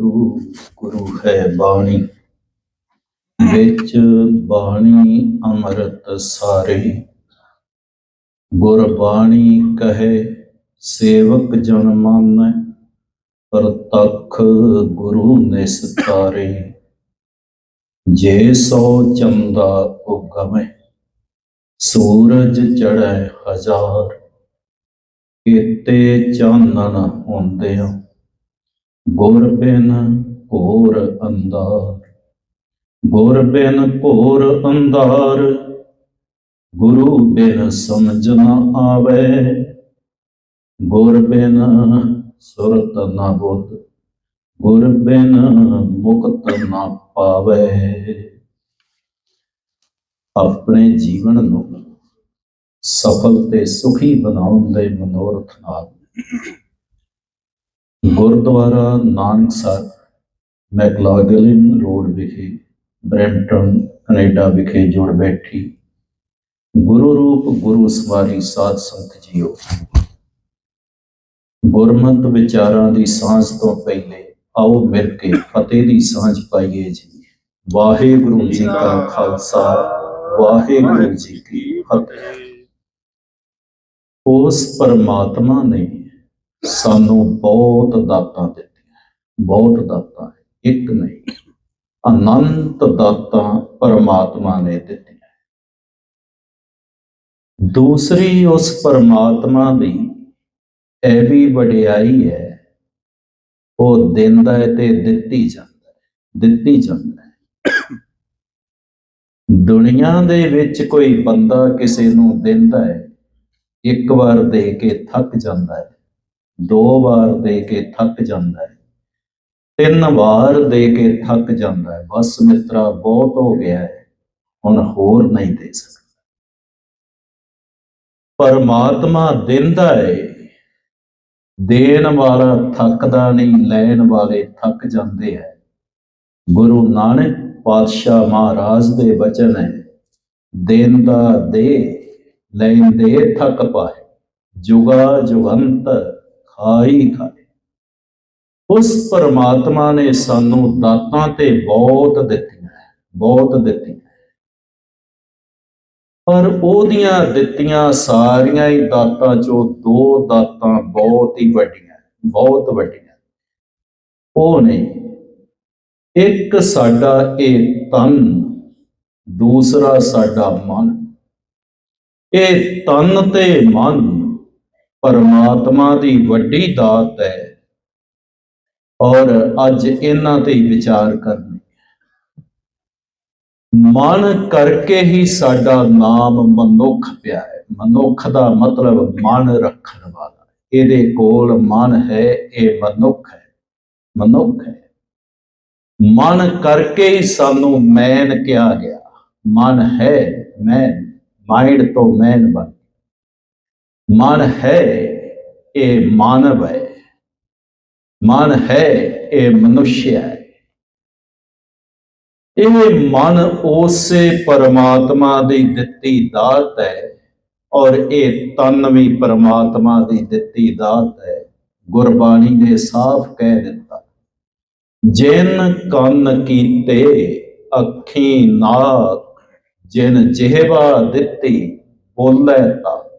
ਗੁਰੂ ਗੁਰੂ ਹੈ ਬਾਣੀ। ਵਿੱਚ ਬਾਣੀ ਅੰਮ੍ਰਿਤ ਸਾਰੇ। ਗੁਰਬਾਣੀ ਕਹੇ, ਸੇਵਕ ਜਨ ਮਾਨੈ, ਪ੍ਰਤੱਖ ਗੁਰੂ ਨਿਸਤਾਰੇ। ਜੇ ਸੋ ਚੰਦਾ ਉਗਮੈ, ਸੂਰਜ ਚੜੈ ਹਜ਼ਾਰ। ਕੀਤੇ ਚਾਨਣ ਹੁੰਦਿਆਂ ਗੁਰ ਬਿਨ ਘੋਰ ਅੰਧਾਰ। ਗੁਰ ਬਿਨ ਘੋਰ ਅੰਧਾਰ, ਗੁਰੂ ਬਿਨ ਸਮਝ ਨਾ ਆਵੇ। ਗੁਰ ਬਿਨ ਸੁਰਤ ਨਾ ਬੁੱਧ, ਗੁਰ ਬਿਨ ਮੁਕਤ ਨਾ ਪਾਵੇ। ਆਪਣੇ ਜੀਵਨ ਨੂੰ ਸਫਲ ਤੇ ਸੁਖੀ ਬਣਾਉਣ ਦੇ ਮਨੋਰਥ ਨਾਲ ਗੁਰਦੁਆਰਾ ਨਾਨਕਸਰ ਮੈਕਲਾਗਲਿਨ ਰੋਡ ਵਿਖੇ, ਬ੍ਰੈਂਟਨ, ਕੈਨੇਡਾ ਵਿਖੇ ਜੁੜ ਬੈਠੀ ਗੁਰੂ ਰੂਪ ਗੁਰੂ ਸਵਾਰੀ ਸਾਧ ਸੰਗਤ ਜੀਓ। ਗੁਰਮਤਿ ਵਿਚਾਰਾਂ ਦੀ ਸਾਂਝ ਤੋਂ ਪਹਿਲੇ ਆਓ ਮਿਲ ਕੇ ਫਤਿਹ ਦੀ ਸਾਂਝ ਪਾਈਏ ਜੀ। ਵਾਹਿਗੁਰੂ ਜੀ ਕਾ ਖਾਲਸਾ, ਵਾਹਿਗੁਰੂ ਜੀ ਕੀ ਫਤਿਹ। ਉਸ ਪਰਮਾਤਮਾ ਨੇ ਸਾਨੂੰ ਬਹੁਤ ਦਾਤਾਂ ਦਿੱਤੀਆਂ ਬਹੁਤ ਦਾਤਾਂ ਇੱਕ ਨਹੀਂ, ਅਨੰਤ ਦਾਤਾਂ ਪਰਮਾਤਮਾ ਨੇ ਦਿੱਤੀਆਂ ਦੂਸਰੀ ਉਸ ਪਰਮਾਤਮਾ ਦੀ ਇਹ ਵੀ ਵਡਿਆਈ ਹੈ, ਉਹ ਦਿੰਦਾ ਹੈ ਤੇ ਦਿੱਤੀ ਜਾਂਦਾ ਹੈ। ਦਿੱਤੀ ਜਾਂਦਾ ਹੈ। ਦੁਨੀਆ ਦੇ ਵਿੱਚ ਕੋਈ ਬੰਦਾ ਕਿਸੇ ਨੂੰ ਦਿੰਦਾ ਹੈ, ਇੱਕ ਵਾਰ ਦੇ ਕੇ ਥੱਕ ਜਾਂਦਾ ਹੈ। ਦੋ ਵਾਰ ਦੇ ਕੇ ਥੱਕ ਜਾਂਦਾ ਹੈ, ਤਿੰਨ ਵਾਰ ਦੇ ਕੇ ਥੱਕ ਜਾਂਦਾ ਹੈ। ਬਸ ਮਿੱਤਰਾ, ਬਹੁਤ ਹੋ ਗਿਆ ਹੈ, ਹੁਣ ਹੋਰ ਨਹੀਂ ਦੇ ਸਕਦਾ। ਪਰਮਾਤਮਾ ਦਿੰਦਾ ਹੈ ਦੇਣ ਵਾਲਾ ਥੱਕਦਾ ਨਹੀਂ, ਲੈਣ ਵਾਲੇ ਥੱਕ ਜਾਂਦੇ ਹੈ। ਗੁਰੂ ਨਾਨਕ ਪਾਤਸ਼ਾਹ ਮਹਾਰਾਜ ਦੇ ਬਚਨ ਹੈ ਦੇਂਦਾ ਦੇ ਲੈਣ ਦੇ ਥੱਕ ਪਾਏ, ਜੁਗਾ ਜੁਗੰਤ ਖਾਈ ਖਾਏ ਉਸ ਪਰਮਾਤਮਾ ਨੇ ਸਾਨੂੰ ਦਾਤਾਂ ਤੇ ਬਹੁਤ ਦਿੱਤੀਆਂ ਹੈ, ਬਹੁਤ ਦਿੱਤੀਆਂ ਪਰ ਉਹਦੀਆਂ ਦਿੱਤੀਆਂ ਸਾਰੀਆਂ ਹੀ ਦਾਤਾਂ ਚੋਂ ਦੋ ਦਾਤਾਂ ਬਹੁਤ ਹੀ ਵੱਡੀਆਂ ਬਹੁਤ ਵੱਡੀਆਂ। ਉਹ ਨੇ ਇੱਕ ਸਾਡਾ ਇਹ ਤਨ ਦੂਸਰਾ ਸਾਡਾ ਮਨ। ਇਹ ਤਨ ਤੇ ਮਨ ਪਰਮਾਤਮਾ ਦੀ ਵੱਡੀ ਦਾਤ ਹੈ। ਔਰ ਅੱਜ ਇਹਨਾਂ ਤੇ ਵਿਚਾਰ ਕਰਨੇ। ਮਨ ਕਰਕੇ ਹੀ ਸਾਡਾ ਨਾਮ ਮਨੁੱਖ ਪਿਆ ਹੈ। ਮਨੁੱਖ ਦਾ ਮਤਲਬ ਮਨ ਰੱਖਣ ਵਾਲਾ ਇਹਦੇ ਕੋਲ ਮਨ ਹੈ, ਇਹ ਮਨੁੱਖ ਹੈ। ਮਨੁੱਖ ਹੈ। ਮਨ ਕਰਕੇ ਹੀ ਸਾਨੂੰ ਮੈਨ ਕਿਹਾ ਗਿਆ। ਮਨ ਹੈ ਮੈਂ ਮਾਈਂਡ ਤੋਂ ਮੈਨ ਬਣ ਮਨ ਹੈ ਇਹ ਮਾਨਵ ਹੈ। ਮਨ ਹੈ ਇਹ ਮਨੁष्य ਹੈ। ਇਹ ਮਨ ਉਸੇ ਪਰਮਾਤਮਾ ਦੀ ਦਿੱਤੀ ਦਾਤ ਹੈ ਔਰ ਇਹ ਤਨ ਵੀ ਪਰਮਾਤਮਾ ਦੀ ਦਿੱਤੀ ਦਾਤ ਹੈ। ਗੁਰਬਾਣੀ ਨੇ ਸਾਫ਼ ਕਹਿ ਦਿੱਤਾ, ਜਿਨ ਕੰਨ ਕੀਤੇ ਅੱਖੀ ਨਾਕ, ਜਿਨ ਜਿਹਵਾ ਦਿੱਤੀ ਬੋਲੇ ਤਾ।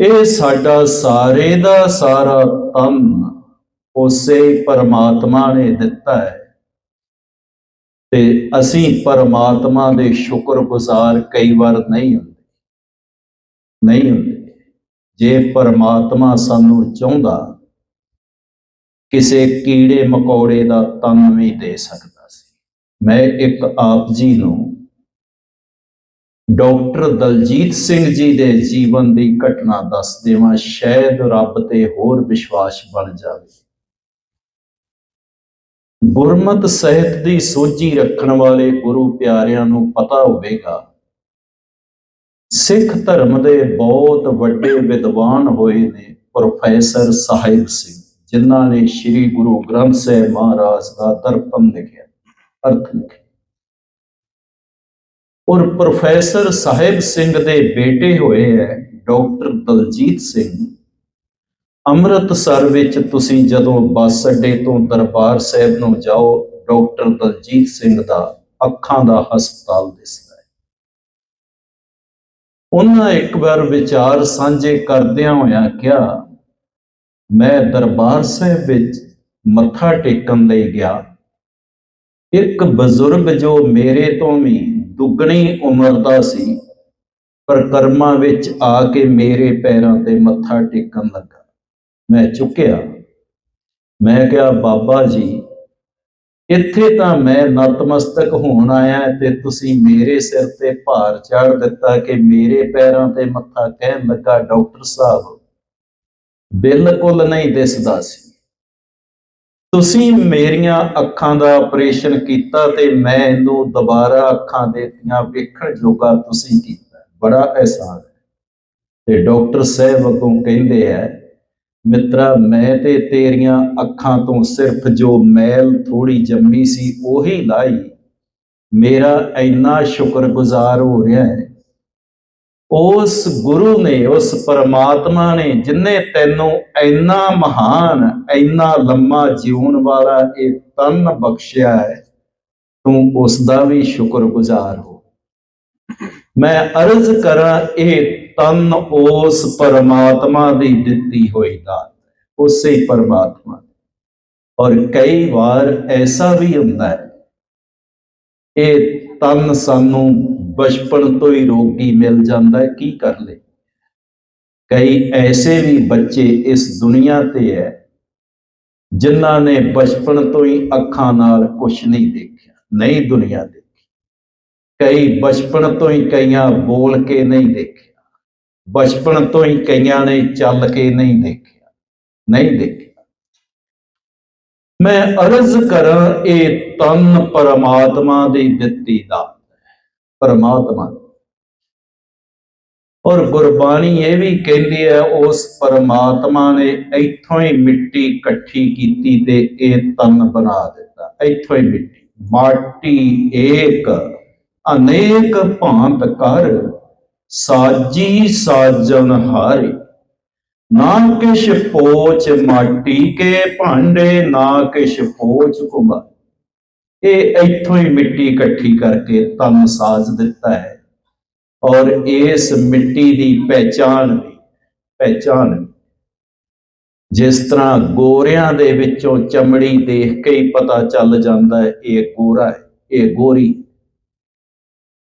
ਇਹ ਸਾਡਾ ਸਾਰੇ ਦਾ ਸਾਰਾ ਤਨ ਉਸੇ ਪਰਮਾਤਮਾ ਨੇ ਦਿੱਤਾ ਹੈ। ਤੇ ਅਸੀਂ ਪਰਮਾਤਮਾ ਦੇ ਸ਼ੁਕਰਗੁਜ਼ਾਰ ਕਈ ਵਾਰ ਨਹੀਂ ਹੁੰਦੇ। ਨਹੀਂ ਹੁੰਦੇ। ਜੇ ਪਰਮਾਤਮਾ ਸਾਨੂੰ ਚਾਹੁੰਦਾ, ਕਿਸੇ ਕੀੜੇ ਮਕੌੜੇ ਦਾ ਤਨ ਵੀ ਦੇ ਸਕਦਾ ਸੀ। ਮੈਂ ਇੱਕ ਆਪ ਜੀ ਨੂੰ ਡਾਕਟਰ ਦਲਜੀਤ ਸਿੰਘ ਜੀ ਦੇ ਜੀਵਨ ਦੀ ਘਟਨਾ ਦੱਸ ਦੇਵਾਂ, ਸ਼ਾਇਦ ਰੱਬ ਤੇ ਹੋਰ ਵਿਸ਼ਵਾਸ ਬਣ ਜਾਵੇ। ਗੁਰਮਤ ਸਾਹਿਤ ਦੀ ਸੋਝੀ ਰੱਖਣ ਵਾਲੇ ਗੁਰੂ ਪਿਆਰਿਆਂ ਨੂੰ ਪਤਾ ਹੋਵੇਗਾ, ਸਿੱਖ ਧਰਮ ਦੇ ਬਹੁਤ ਵੱਡੇ ਵਿਦਵਾਨ ਹੋਏ ਨੇ ਪ੍ਰੋਫੈਸਰ ਸਾਹਿਬ ਸਿੰਘ, ਜਿਨ੍ਹਾਂ ਨੇ ਸ੍ਰੀ ਗੁਰੂ ਗ੍ਰੰਥ ਸਾਹਿਬ ਮਹਾਰਾਜ ਦਾ ਦਰਪਣ ਲਿਖਿਆ। ਅਰਥ ਲਿਖਿਆ ਔਰ ਪ੍ਰੋਫੈਸਰ ਸਾਹਿਬ ਸਿੰਘ ਦੇ ਬੇਟੇ ਹੋਏ ਹੈ ਡਾਕਟਰ ਦਲਜੀਤ ਸਿੰਘ। ਅੰਮ੍ਰਿਤਸਰ ਵਿੱਚ ਤੁਸੀਂ ਜਦੋਂ ਬੱਸ ਅੱਡੇ ਤੋਂ ਦਰਬਾਰ ਸਾਹਿਬ ਨੂੰ ਜਾਓ, ਡਾਕਟਰ ਦਲਜੀਤ ਸਿੰਘ ਦਾ ਅੱਖਾਂ ਦਾ ਹਸਪਤਾਲ ਦਿਸਦਾ ਹੈ। ਉਹਨਾਂ ਇੱਕ ਵਾਰ ਵਿਚਾਰ ਸਾਂਝੇ ਕਰਦਿਆਂ ਹੋਇਆਂ ਕਿਹਾ, ਮੈਂ ਦਰਬਾਰ ਸਾਹਿਬ ਵਿੱਚ ਮੱਥਾ ਟੇਕਣ ਲਈ ਗਿਆ। ਇੱਕ ਬਜ਼ੁਰਗ ਜੋ ਮੇਰੇ ਤੋਂ ਵੀ ਦੁੱਗਣੀ ਉਮਰ ਦਾ ਸੀ ਪਰਕਰਮਾ ਵਿੱਚ ਆ ਕੇ ਮੇਰੇ ਪੈਰਾਂ ਤੇ ਮੱਥਾ ਟੇਕਣ ਲੱਗਾ। ਮੈਂ ਚੁੱਕਿਆ। ਮੈਂ ਕਿਹਾ, ਬਾਬਾ ਜੀ, ਇੱਥੇ ਤਾਂ ਮੈਂ ਨਤਮਸਤਕ ਹੋਣ ਆਇਆ ਤੇ ਤੁਸੀਂ ਮੇਰੇ ਸਿਰ ਤੇ ਭਾਰ ਚਾੜ ਦਿੱਤਾ ਕਿ ਮੇਰੇ ਪੈਰਾਂ ਤੇ ਮੱਥਾ ਕਹਿਣ ਲੱਗਾ, ਡਾਕਟਰ ਸਾਹਿਬ। ਬਿਲਕੁਲ ਨਹੀਂ ਦਿਸਦਾ ਸੀ। ਤੁਸੀਂ ਮੇਰੀਆਂ ਅੱਖਾਂ ਦਾ ਆਪਰੇਸ਼ਨ ਕੀਤਾ ਤੇ ਮੈਂ ਇਹਨੂੰ ਦੁਬਾਰਾ ਅੱਖਾਂ ਦੇਤੀਆਂ, ਵੇਖਣ ਜੋਗਾ ਤੁਸੀਂ ਕੀਤਾ। ਬੜਾ ਅਹਿਸਾਨ ਹੈ। ਤੇ ਡਾਕਟਰ ਸਾਹਿਬ ਅੱਗੋਂ ਕਹਿੰਦੇ ਆ ਮਿੱਤਰਾ, ਮੈਂ ਤੇ ਤੇਰੀਆਂ ਅੱਖਾਂ ਤੋਂ ਸਿਰਫ ਜੋ ਮੈਲ ਥੋੜੀ ਜੰਮੀ ਸੀ, ਉਹੀ ਲਾਈ। ਮੇਰਾ ਇੰਨਾ ਸ਼ੁਕਰਗੁਜ਼ਾਰ ਹੋ ਰਿਹਾ ਹੈ ਉਸ ਗੁਰੂ ਨੇ, ਉਸ ਪਰਮਾਤਮਾ ਨੇ ਜਿਨੇ ਤੈਨੂੰ ਇੰਨਾ ਮਹਾਨ, ਇੰਨਾ ਲੰਮਾ ਜੀਵਨ ਵਾਲਾ ਇਹ ਤਨ ਬਖਸ਼ਿਆ ਹੈ, ਤੂੰ ਉਸ ਦਾ ਵੀ ਸ਼ੁਕਰਗੁਜ਼ਾਰ ਹੋ। ਮੈਂ ਅਰਜ਼ ਕਰਾਂ ਇਹ ਤਨ ਉਸ ਪਰਮਾਤਮਾ ਦੀ ਦਿੱਤੀ ਹੋਈ ਦਾਤ ਉਸੇ ਹੀ ਪਰਮਾਤਮਾ ਔਰ ਕਈ ਵਾਰ ਐਸਾ ਵੀ ਹੁੰਦਾ ਹੈ, ਇਹ ਤਨ ਸਾਨੂੰ ਬਚਪਨ ਤੋਂ ਹੀ ਰੋਗੀ ਮਿਲ ਜਾਂਦਾ ਹੈ, ਕੀ ਕਰ ਲੇ ਕਈ ਐਸੇ ਵੀ ਬੱਚੇ ਇਸ ਦੁਨੀਆ ਤੇ ਹੈ, ਜਿਨ੍ਹਾਂ ਨੇ ਬਚਪਨ ਤੋਂ ਹੀ ਅੱਖਾਂ ਨਾਲ ਕੁਝ ਨਹੀਂ ਦੇਖਿਆ, ਨਹੀਂ ਦੁਨੀਆ ਦੇਖੀ। ਕਈ ਬਚਪਨ ਤੋਂ ਹੀ ਕਈਆਂ ਬੋਲ ਕੇ ਨਹੀਂ ਦੇਖਿਆ, ਬਚਪਨ ਤੋਂ ਹੀ ਕਈਆਂ ਨੇ ਚੱਲ ਕੇ ਨਹੀਂ ਦੇਖਿਆ ਨਹੀਂ ਦੇਖਿਆ। ਮੈਂ ਅਰਜ਼ ਕਰਾਂ, ਇਹ ਤਨ ਪਰਮਾਤਮਾ ਦੀ ਦਿੱਤੀ ਦਾ ਪਰਮਾਤਮਾ। ਔਰ ਗੁਰਬਾਣੀ ਇਹ ਵੀ ਕਹਿੰਦੀ ਹੈ, ਉਸ ਪਰਮਾਤਮਾ ਨੇ ਇੱਥੋਂ ਹੀ ਮਿੱਟੀ ਇਕੱਠੀ ਕੀਤੀ ਤੇ ਇਹ ਤਨ ਬਣਾ ਦਿੱਤਾ। ਇੱਥੋਂ ਹੀ ਮਿੱਟੀ। ਮਾਟੀ ਏਕ, ਅਨੇਕ ਭਾਂਤ ਕਰ ਸਾਜੀ ਸਾਜਨ ਹਾਰੇ। ਨਾ ਕਿਛ ਪੋਚ ਮਾਟੀ ਕੇ ਭਾਂਡੇ, ਨਾ ਕਿਛ ਪੋਚ ਕੁਮਾ ਇਹ ਇੱਥੋਂ ਹੀ ਮਿੱਟੀ ਇਕੱਠੀ ਕਰਕੇ ਤਨ ਸਾਜ ਦਿੱਤਾ ਹੈ ਔਰ ਇਸ ਮਿੱਟੀ ਦੀ ਪਹਿਚਾਨ ਵੀ ਪਹਿਚਾਨ ਵੀ। ਜਿਸ ਤਰ੍ਹਾਂ ਗੋਰਿਆਂ ਦੇ ਵਿੱਚੋਂ ਚਮੜੀ ਦੇਖ ਕੇ ਹੀ ਪਤਾ ਚੱਲ ਜਾਂਦਾ ਹੈ, ਇਹ ਗੋਰਾ ਹੈ, ਇਹ ਗੋਰੀ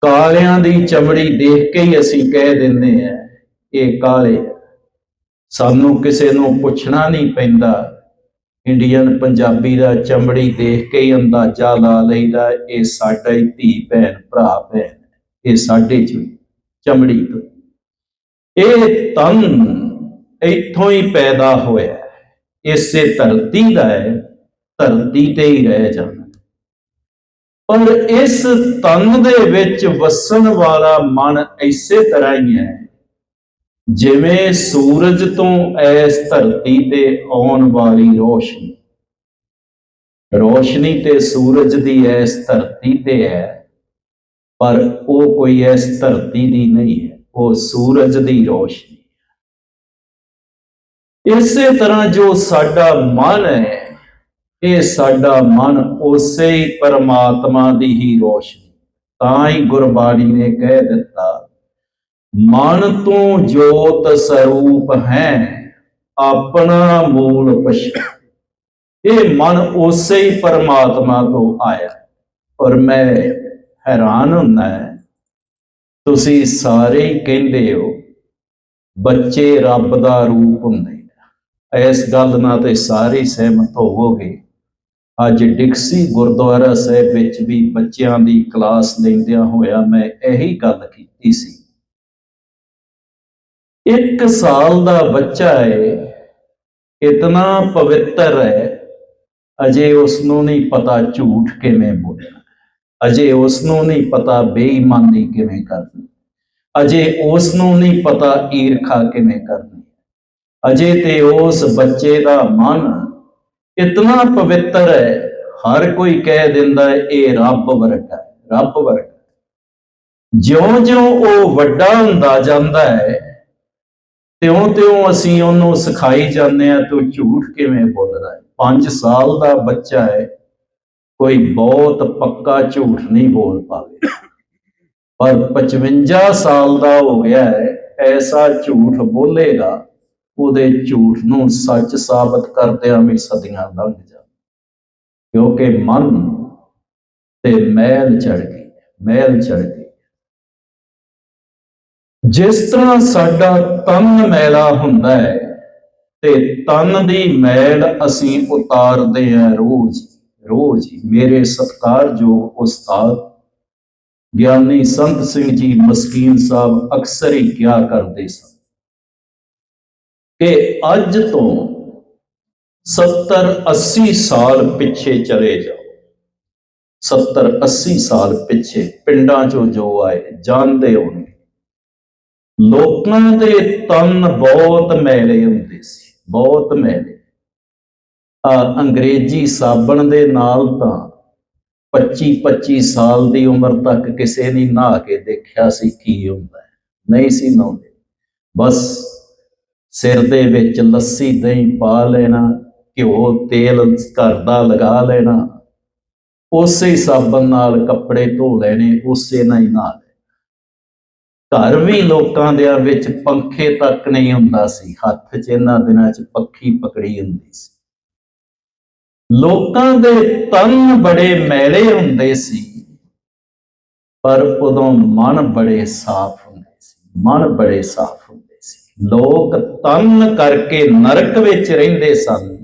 ਕਾਲਿਆਂ ਦੀ ਚਮੜੀ ਦੇਖ ਕੇ ਹੀ ਅਸੀਂ ਕਹਿ ਦਿੰਦੇ ਆ ਇਹ ਕਾਲੇ ਸਾਨੂੰ ਕਿਸੇ ਨੂੰ ਪੁੱਛਣਾ ਨਹੀਂ ਪੈਂਦਾ ਇੰਡੀਅਨ ਪੰਜਾਬੀ ਦਾ ਚਮੜੀ ਦੇਖ ਕੇ ਹੀ ਅੰਦਾਜ਼ਾ ਲਾ ਲਈਦਾ, ਇਹ ਸਾਡਾ ਹੀ ਧੀ ਭੈਣ ਭਰਾ ਭੈਣ ਇਹ ਸਾਡੇ ਚ ਚਮੜੀ ਤੋਂ। ਇਹ ਤਨ ਇੱਥੋਂ ਹੀ ਪੈਦਾ ਹੋਇਆ ਇਸੇ ਧਰਤੀ ਦਾ ਹੈ, ਧਰਤੀ ਤੇ ਹੀ ਰਹਿ ਜਾਂਦਾ ਪਰ ਇਸ ਤਨ ਦੇ ਵਿੱਚ ਵਸਣ ਵਾਲਾ ਮਨ ਇਸੇ ਤਰ੍ਹਾਂ ਹੀ ਹੈ ਜਿਵੇਂ ਸੂਰਜ ਤੋਂ ਇਸ ਧਰਤੀ ਤੇ ਆਉਣ ਵਾਲੀ ਰੋਸ਼ਨੀ। ਰੋਸ਼ਨੀ ਤੇ ਸੂਰਜ ਦੀ ਇਸ ਧਰਤੀ ਤੇ ਹੈ, ਪਰ ਉਹ ਕੋਈ ਇਸ ਧਰਤੀ ਦੀ ਨਹੀਂ ਹੈ, ਉਹ ਸੂਰਜ ਦੀ ਰੋਸ਼ਨੀ ਇਸੇ ਤਰ੍ਹਾਂ ਜੋ ਸਾਡਾ ਮਨ ਹੈ, ਇਹ ਸਾਡਾ ਮਨ ਉਸੇ ਹੀ ਪਰਮਾਤਮਾ ਦੀ ਹੀ ਰੋਸ਼ਨੀ। ਤਾਂ ਹੀ ਗੁਰਬਾਣੀ ਨੇ ਕਹਿ ਦਿੱਤਾ ਮਨ ਤੋਂ ਜੋਤ ਸਰੂਪ ਹੈ, ਆਪਣਾ ਮੂਲ ਪਛਾਣ। ਇਹ ਮਨ ਉਸੇ ਹੀ ਪਰਮਾਤਮਾ ਤੋਂ ਆਇਆ ਔਰ ਮੈਂ ਹੈਰਾਨ ਹੁੰਦਾ ਹੈ। ਤੁਸੀਂ ਸਾਰੇ ਕਹਿੰਦੇ ਹੋ, ਬੱਚੇ ਰੱਬ ਦਾ ਰੂਪ ਹੁੰਦੇ ਨੇ। ਇਸ ਗੱਲ ਨਾਲ ਤੇ ਸਾਰੇ ਸਹਿਮਤ ਹੋਵੋਗੇ। ਅੱਜ ਡਿਕਸੀ ਗੁਰਦੁਆਰਾ ਸਾਹਿਬ ਵਿੱਚ ਵੀ ਬੱਚਿਆਂ ਦੀ ਕਲਾਸ ਲੈਂਦਿਆਂ ਹੋਇਆ ਮੈਂ ਇਹੀ ਗੱਲ ਕੀਤੀ ਸੀ। ਇੱਕ ਸਾਲ ਦਾ ਬੱਚਾ ਹੈ ਇਤਨਾ ਪਵਿੱਤਰ ਹੈ ਅਜੇ ਉਸ ਨੂੰ ਨਹੀਂ ਪਤਾ ਝੂਠ ਕਿਵੇਂ ਬੋਲਣਾ ਅਜੇ ਉਸ ਨੂੰ ਨਹੀਂ ਪਤਾ ਬੇਈਮਾਨੀ ਕਿਵੇਂ ਕਰਨੀ, ਅਜੇ ਉਸ ਨੂੰ ਨਹੀਂ ਪਤਾ ਈਰਖਾ ਕਿਵੇਂ ਕਰਨੀ, ਅਜੇ ਤੇ ਉਸ ਬੱਚੇ ਦਾ ਮਨ ਇਤਨਾ ਪਵਿੱਤਰ ਹੈ ਹਰ ਕੋਈ ਕਹਿ ਦਿੰਦਾ ਇਹ ਰੱਬ ਵਰਗਾ ਹੈ ਰੱਬ ਵਰਗਾ ਜਿਉਂ-ਜਿਉਂ ਉਹ ਵੱਡਾ ਹੁੰਦਾ ਜਾਂਦਾ ਹੈ ਤਿਉਂ-ਤਿਉਂ ਅਸੀਂ ਉਹਨੂੰ ਸਿਖਾਈ ਜਾਂਦੇ ਆ ਤੂੰ ਝੂਠ ਕਿਵੇਂ ਬੋਲਦਾ ਹੈ? 5 ਸਾਲ ਦਾ ਬੱਚਾ ਹੈ, ਕੋਈ ਬਹੁਤ ਪੱਕਾ ਝੂਠ ਨਹੀਂ ਬੋਲ ਪਾਵੇ। ਪਰ 55 ਸਾਲ ਦਾ ਹੋ ਗਿਆ ਹੈ, ਐਸਾ ਝੂਠ ਬੋਲੇਗਾ, ਉਹਦੇ ਝੂਠ ਨੂੰ ਸੱਚ ਸਾਬਤ ਕਰਦਿਆਂ ਵੀ ਸਦੀਆਂ ਲੰਘ ਜਾ ਕਿਉਂਕਿ ਮਨ ਤੇ ਮਹਿਲ ਚੜ ਗਈ ਮਹਿਲ ਚੜ ਗਈ ਜਿਸ ਤਰ੍ਹਾਂ ਸਾਡਾ ਤਨ ਮੈਲਾ ਹੁੰਦਾ ਹੈ, ਤੇ ਤਨ ਦੀ ਮੈਲ ਅਸੀਂ ਉਤਾਰਦੇ ਹਾਂ ਰੋਜ਼ ਰੋਜ਼ ਹੀ। ਮੇਰੇ ਸਤਿਕਾਰਯੋਗ ਉਸਤਾਦ ਗਿਆਨੀ ਸੰਤ ਸਿੰਘ ਜੀ ਮਸਕੀਨ ਸਾਹਿਬ ਅਕਸਰ ਹੀ ਕਿਹਾ ਕਰਦੇ ਸਨ ਕਿ ਅੱਜ ਤੋਂ 70 80 ਸਾਲ ਪਿੱਛੇ ਚਲੇ ਜਾਓ 70 80 ਸਾਲ ਪਿੱਛੇ ਪਿੰਡਾਂ ਚੋਂ ਜੋ ਆਏ, ਜਾਣਦੇ ਹੋਣਗੇ ਲੋਕਾਂ ਦੇ ਤਨ ਬਹੁਤ ਮੈਲੇ ਹੁੰਦੇ ਸੀ, ਬਹੁਤ ਮੈਲੇ। ਆ ਅੰਗਰੇਜ਼ੀ ਸਾਬਣ ਦੇ ਨਾਲ ਤਾਂ 25 25 ਸਾਲ ਦੀ ਉਮਰ ਤੱਕ ਕਿਸੇ ਨੇ ਨਹਾ ਕੇ ਦੇਖਿਆ ਸੀ ਕੀ ਹੁੰਦਾ ਹੈ। ਨਹੀਂ ਸੀ ਨਹਾਉਂਦੇ। ਬਸ ਸਿਰ ਦੇ ਵਿੱਚ ਲੱਸੀ, ਦਹੀਂ ਪਾ ਲੈਣਾ, ਘਿਓ, ਤੇਲ ਘਰ ਦਾ ਲਗਾ ਲੈਣਾ, ਉਸੇ ਸਾਬਣ ਨਾਲ ਕੱਪੜੇ ਧੋ ਲੈਣੇ, ਉਸੇ ਨਾਲ ਹੀ ਨਹਾ ਘਰ ਵੀ ਲੋਕਾਂ ਦੇ ਵਿੱਚ ਪੰਖੇ ਤੱਕ ਨਹੀਂ ਹੁੰਦਾ ਸੀ, ਹੱਥ 'ਚ ਇਹਨਾਂ ਦਿਨਾਂ 'ਚ ਪੱਖੀ ਪਕੜੀ ਹੁੰਦੀ ਸੀ। ਲੋਕਾਂ ਦੇ ਤਨ ਬੜੇ ਮੈਲੇ ਹੁੰਦੇ ਸੀ, ਪਰ ਉਦੋਂ ਮਨ ਬੜੇ ਸਾਫ਼ ਹੁੰਦੇ ਸੀ, ਮਨ ਬੜੇ ਸਾਫ਼ ਹੁੰਦੇ ਸੀ। ਲੋਕ ਤਨ ਕਰਕੇ ਨਰਕ ਵਿੱਚ ਰਹਿੰਦੇ ਸਨ,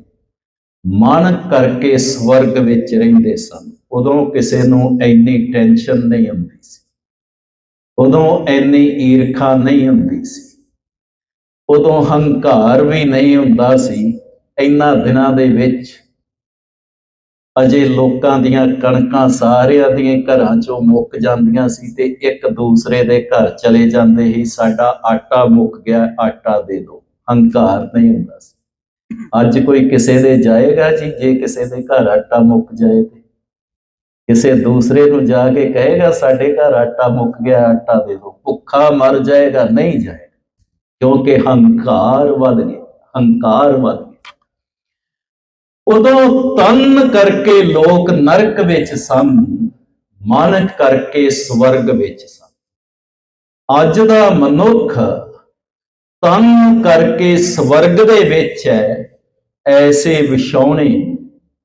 ਮਨ ਕਰਕੇ ਸਵਰਗ ਵਿੱਚ ਰਹਿੰਦੇ ਸਨ। ਉਦੋਂ ਕਿਸੇ ਨੂੰ ਇੰਨੀ ਟੈਨਸ਼ਨ ਨਹੀਂ ਹੁੰਦੀ ਸੀ। ਉਦੋਂ ਇੰਨੀ ਈਰਖਾ ਨਹੀਂ ਹੁੰਦੀ ਸੀ। ਉਦੋਂ ਹੰਕਾਰ ਵੀ ਨਹੀਂ ਹੁੰਦਾ ਸੀ। ਇਹਨਾਂ ਦਿਨਾਂ ਦੇ ਵਿੱਚ ਅਜੇ ਲੋਕਾਂ ਦੀਆਂ ਕਣਕਾਂ ਸਾਰਿਆਂ ਦੀਆਂ ਘਰਾਂ ਚੋਂ ਮੁੱਕ ਜਾਂਦੀਆਂ ਸੀ ਤੇ ਇੱਕ ਦੂਸਰੇ ਦੇ ਘਰ ਚਲੇ ਜਾਂਦੇ ਸੀ ਸਾਡਾ ਆਟਾ ਮੁੱਕ ਗਿਆ, ਆਟਾ ਦੇ ਦਿਓ ਹੰਕਾਰ ਨਹੀਂ ਹੁੰਦਾ ਸੀ। ਅੱਜ ਕੋਈ ਕਿਸੇ ਦੇ ਜਾਏਗਾ ਜੀ? ਜੇ ਕਿਸੇ ਦੇ ਘਰ ਆਟਾ ਮੁੱਕ ਜਾਏ ਤੇ ਕਿਸੇ ਦੂਸਰੇ ਨੂੰ ਜਾ ਕੇ ਕਹੇਗਾ, ਸਾਡੇ ਘਰ ਆਟਾ ਮੁੱਕ ਗਿਆ, ਆਟਾ ਦੇ ਦਿਓ। ਭੁੱਖਾ ਮਰ ਜਾਏਗਾ, ਨਹੀਂ ਜਾਏਗਾ। ਕਿਉਂਕਿ ਹੰਕਾਰ ਵੱਧ ਗਿਆ, ਹੰਕਾਰ ਵੱਧ ਗਿਆ। ਉਦੋਂ ਤਨ ਕਰਕੇ ਲੋਕ ਨਰਕ ਵਿੱਚ ਸਨ ਮਨ ਕਰਕੇ ਸਵਰਗ ਵਿੱਚ ਸਨ। ਅੱਜ ਦਾ ਮਨੁੱਖ ਤਨ ਕਰਕੇ ਸਵਰਗ ਦੇ ਵਿੱਚ ਹੈ, ਐਸੇ ਵਿਛਾਉਣੇ,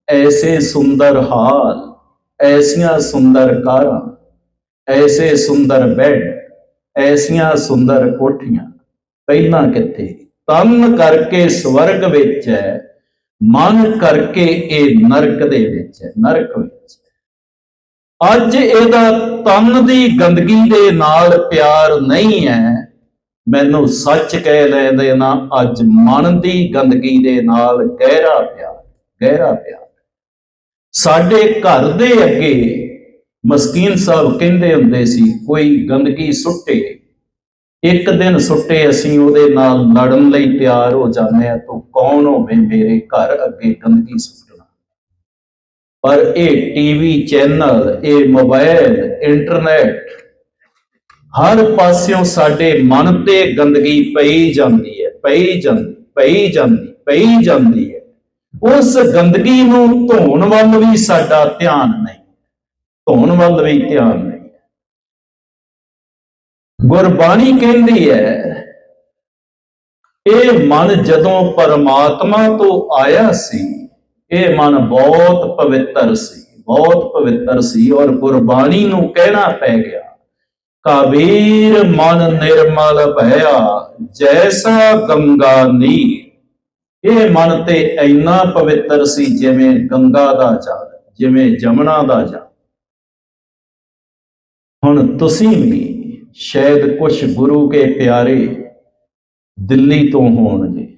ਐਸੇ ਸੁੰਦਰ ਹਾਲ। ਐਸੀਆਂ ਸੁੰਦਰ ਕਾਰਾਂ, ਐਸੇ ਸੁੰਦਰ ਬੈੱਡ, ਐਸੀਆਂ ਸੁੰਦਰ ਕੋਠੀਆਂ, ਪਹਿਲਾਂ ਕਿੱਥੇ? ਤਨ ਕਰਕੇ ਸਵਰਗ ਵਿੱਚ ਹੈ, ਮਨ ਕਰਕੇ ਇਹ ਨਰਕ ਦੇ ਵਿੱਚ ਹੈ, ਨਰਕ ਵਿੱਚ। ਅੱਜ ਇਹਦਾ ਤਨ ਦੀ ਗੰਦਗੀ ਦੇ ਨਾਲ ਪਿਆਰ ਨਹੀਂ ਹੈ, ਮੈਨੂੰ ਸੱਚ ਕਹਿ ਲੈਂਦੇ ਨਾ, ਅੱਜ ਮਨ ਦੀ ਗੰਦਗੀ ਦੇ ਨਾਲ ਗਹਿਰਾ ਪਿਆਰ ਗਹਿਰਾ ਪਿਆਰ। ਸਾਡੇ ਘਰ ਦੇ ਅੱਗੇ ਮਸਕੀਨ ਸਾਹਿਬ ਕਹਿੰਦੇ ਹੁੰਦੇ ਸੀ, ਕੋਈ ਗੰਦਗੀ ਸੁੱਟੇ। ਇੱਕ ਦਿਨ ਸੁੱਟੇ ਅਸੀਂ, ਉਹਦੇ ਨਾਲ ਲੜਨ ਲਈ ਤਿਆਰ ਹੋ ਜਾਂਦੇ ਆ ਤੂੰ ਕੌਣ ਹੋਵੇ ਮੇਰੇ ਘਰ ਅੱਗੇ ਗੰਦਗੀ ਸੁੱਟਣਾ? ਪਰ ਇਹ ਟੀਵੀ ਚੈਨਲ ਇਹ ਮੋਬਾਈਲ ਇੰਟਰਨੈਟ ਹਰ ਪਾਸਿਓਂ ਸਾਡੇ ਮਨ ਤੇ ਗੰਦਗੀ ਪਈ ਜਾਂਦੀ ਹੈ, ਪਈ ਜਾਂਦੀ ਪਈ ਜਾਂਦੀ ਪਈ ਜਾਂਦੀ ਹੈ। ਉਸ ਗੰਦਗੀ ਨੂੰ ਧੋਣ ਵੱਲ ਵੀ ਸਾਡਾ ਧਿਆਨ ਨਹੀਂ, ਧੋਣ ਵੱਲ ਵੀ ਧਿਆਨ ਨਹੀਂ। ਗੁਰਬਾਣੀ ਕਹਿੰਦੀ ਹੈ, ਇਹ ਮਨ ਜਦੋਂ ਪਰਮਾਤਮਾ ਤੋਂ ਆਇਆ ਸੀ, ਇਹ ਮਨ ਬਹੁਤ ਪਵਿੱਤਰ ਸੀ, ਬਹੁਤ ਪਵਿੱਤਰ ਸੀ ਔਰ ਗੁਰਬਾਣੀ ਨੂੰ ਕਹਿਣਾ ਪੈ ਗਿਆ, ਕਾਬੀਰ ਮਨ ਨਿਰਮਲ ਭਇਆ, ਜੈਸਾ ਗੰਗਾ ਨੀਰ। ਇਹ ਮਨ ਤੇ ਇੰਨਾ ਪਵਿੱਤਰ ਸੀ ਜਿਵੇਂ ਗੰਗਾ ਦਾ ਜਲ, ਜਿਵੇਂ ਜਮਨਾ ਦਾ ਜਲ। ਹੁਣ ਤੁਸੀਂ ਵੀ ਸ਼ਾਇਦ ਕੁਝ ਗੁਰੂ ਕੇ ਪਿਆਰੇ ਦਿੱਲੀ ਤੋਂ ਹੋਣਗੇ।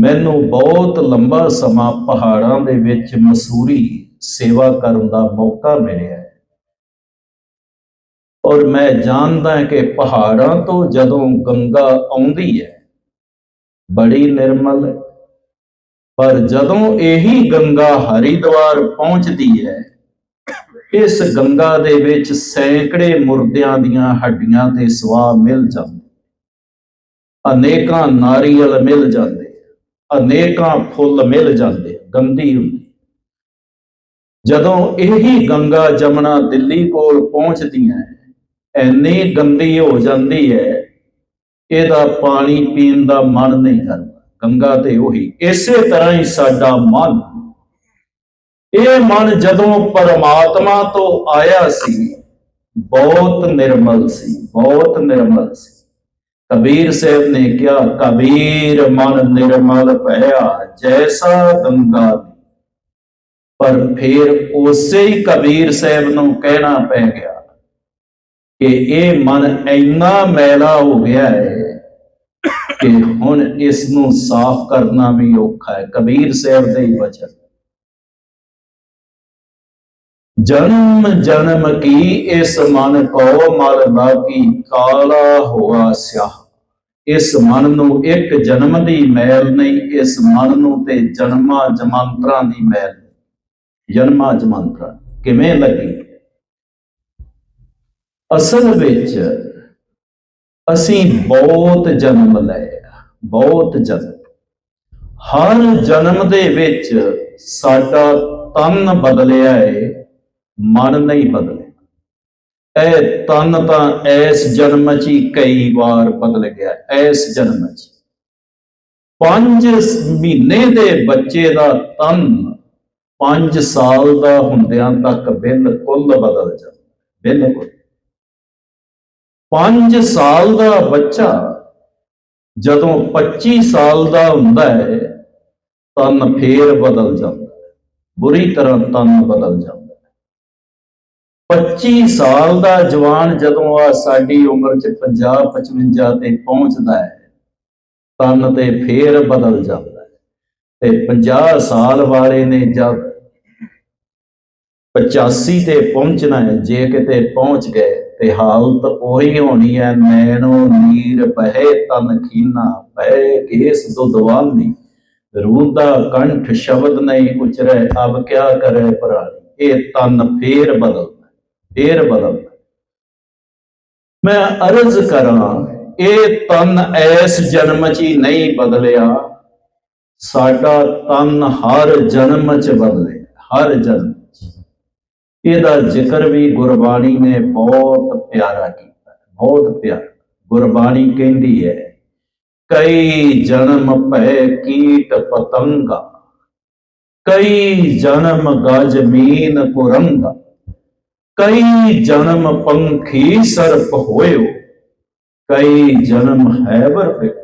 ਮੈਨੂੰ ਬਹੁਤ ਲੰਬਾ ਸਮਾਂ ਪਹਾੜਾਂ ਦੇ ਵਿੱਚ ਮਸੂਰੀ ਸੇਵਾ ਕਰਨ ਦਾ ਮੌਕਾ ਮਿਲਿਆ ਔਰ ਮੈਂ ਜਾਣਦਾ ਕਿ ਪਹਾੜਾਂ ਤੋਂ ਜਦੋਂ ਗੰਗਾ ਆਉਂਦੀ ਹੈ ਬੜੀ ਨਿਰਮਲ। ਹੈ ਪਰ ਜਦੋਂ ਇਹੀ ਗੰਗਾ ਹਰਿਦੁਆਰ ਪਹੁੰਚਦੀ ਹੈ, ਇਸ ਗੰਗਾ ਦੇ ਵਿੱਚ ਸੈਂਕੜੇ ਮੁਰਦਿਆਂ ਦੀਆਂ ਹੱਡੀਆਂ ਤੇ ਸਵਾਹ ਮਿਲ ਜਾਂਦੇ। ਅਨੇਕਾਂ ਨਾਰੀਅਲ ਮਿਲ ਜਾਂਦੇ, ਅਨੇਕਾਂ ਫੁੱਲ ਮਿਲ ਜਾਂਦੇ, ਗੰਦੀ ਹੁੰਦੀ। ਜਦੋਂ ਇਹੀ ਗੰਗਾ ਜਮਨਾ ਦਿੱਲੀ ਕੋਲ ਪਹੁੰਚਦੀਆਂ ਐਨੀ ਗੰਦੀ ਹੋ ਜਾਂਦੀ ਹੈ ਇਹਦਾ ਪਾਣੀ ਪੀਣ ਦਾ ਮਨ ਨਹੀਂ ਕਰਦਾ। ਗੰਗਾ ਤੇ ਉਹੀ। ਇਸੇ ਤਰ੍ਹਾਂ ਹੀ ਸਾਡਾ ਮਨ। ਇਹ ਮਨ ਜਦੋਂ ਪਰਮਾਤਮਾ ਤੋਂ ਆਇਆ ਸੀ, ਬਹੁਤ ਨਿਰਮਲ ਸੀ, ਬਹੁਤ ਨਿਰਮਲ ਸੀ। ਕਬੀਰ ਸਾਹਿਬ ਨੇ ਕਿਹਾ, ਕਬੀਰ, ਮਨ ਨਿਰਮਲ ਭਇਆ, ਜੈਸਾ ਗੰਗਾ ਦੀ। ਪਰ ਫਿਰ ਉਸੇ ਹੀ ਕਬੀਰ ਸਾਹਿਬ ਨੂੰ ਕਹਿਣਾ ਪੈ ਗਿਆ ਕਿ ਇਹ ਮਨ ਇੰਨਾ ਮੈਲਾ ਹੋ ਗਿਆ ਹੈ ਕਿ ਹੁਣ ਇਸ ਨੂੰ ਸਾਫ਼ ਕਰਨਾ ਵੀ ਔਖਾ ਹੈ। ਕਬੀਰ ਸਾਹਿਬ ਦੇ ਹੀ ਵਚਨ। ਜਨਮ ਜਨਮ ਕੀ ਇਸ ਮਨ ਕੋ ਮਲ ਲਾਗੀ ਕਾਲਾ ਹੋਆ ਸਿਆਹ। ਇਸ ਮਨ ਨੂੰ ਇੱਕ ਜਨਮ ਦੀ ਮੈਲ ਨਹੀਂ, ਇਸ ਮਨ ਨੂੰ ਤੇ ਜਨਮਾਂ ਜਮਾਂਤਰਾਂ ਦੀ ਮੈਲ ਜਨਮਾਂ ਜਮਾਂਤਰਾਂ ਕਿਵੇਂ ਲੱਗੀ? ਅਸਲ ਵਿੱਚ ਅਸੀਂ ਬਹੁਤ ਜਨਮ ਲਏ ਬਹੁਤ ਜਨਮ। ਹਰ ਜਨਮ ਦੇ ਵਿੱਚ ਸਾਡਾ ਤਨ ਬਦਲਿਆ ਹੈ ਮਨ ਨਹੀਂ ਬਦਲਿਆ। ਇਹ ਤਨ ਤਾਂ ਇਸ ਜਨਮ 'ਚ ਹੀ ਕਈ ਵਾਰ ਬਦਲ ਗਿਆ, ਇਸ ਜਨਮ 'ਚ। ਪੰਜ ਮਹੀਨੇ ਦੇ ਬੱਚੇ ਦਾ ਤਨ 5 ਸਾਲ ਦਾ ਹੁੰਦਿਆਂ ਤੱਕ ਬਿਲਕੁਲ ਬਦਲ ਜਾਂਦਾ, ਬਿਲਕੁਲ। 5 ਸਾਲ ਦਾ ਬੱਚਾ ਜਦੋਂ 25 ਸਾਲ ਦਾ ਹੁੰਦਾ ਹੈ, ਤਨ ਫੇਰ ਬਦਲ ਜਾਂਦਾ ਹੈ। ਬੁਰੀ ਤਰ੍ਹਾਂ ਤਨ ਬਦਲ ਜਾਂਦਾ ਹੈ। 25 ਸਾਲ ਦਾ ਜਵਾਨ ਜਦੋਂ ਆ ਸਾਡੀ ਉਮਰ ਚ 50 55 ਤੇ ਪਹੁੰਚਦਾ ਹੈ, ਤਨ ਤੇ ਫੇਰ ਬਦਲ ਜਾਂਦਾ ਹੈ। ਤੇ 50 ਸਾਲ ਵਾਲੇ ਨੇ ਜਦ 85 ਤੇ ਪਹੁੰਚਣਾ ਹੈ, ਜੇ ਕਿਤੇ ਪਹੁੰਚ ਗਏ ਤੇ ਹਾਲਤ ਉਹੀ ਹੋਣੀ ਹੈ ਨੈਣੋ ਨੀਰ ਬਹਿ ਤਨ ਖੀਨਾ, ਬਹਿ ਕੇਸ ਦੁਦਵਾਨੀ ਰੂੰਦਾ ਕੰਠ ਸ਼ਬਦ ਨਹੀਂ ਉਚਰੇ, ਅਬ ਕਿਆ ਕਰੇ ਪ੍ਰਾਣੀ। ਇਹ ਤਨ ਫੇਰ ਬਦਲਦਾ ਫੇਰ ਬਦਲਦਾ। ਮੈਂ ਅਰਜ਼ ਕਰਾਂ, ਇਹ ਤਨ ਐਸ ਜਨਮ 'ਚ ਹੀ ਨਹੀਂ ਬਦਲਿਆ। ਸਾਡਾ ਤਨ ਹਰ ਜਨਮ 'ਚ ਬਦਲੇ ਹਰ ਜਨਮ। ਇਹਦਾ ਜ਼ਿਕਰ ਵੀ ਗੁਰਬਾਣੀ ਨੇ ਬਹੁਤ ਪਿਆਰਾ ਕੀਤਾ, ਬਹੁਤ ਪਿਆਰਾ। ਗੁਰਬਾਣੀ ਕਹਿੰਦੀ ਹੈ, ਕਈ ਜਨਮ ਭੈ ਕੀਟ ਪਤੰਗਾ, ਕਈ ਜਨਮ ਗਜ ਕੁਰੰਗਾ ਕਈ ਜਨਮ ਪੰਖੀ ਸਰਪ ਹੋਇਓ, ਕਈ ਜਨਮ ਹੈਵਰ ਫਿਕ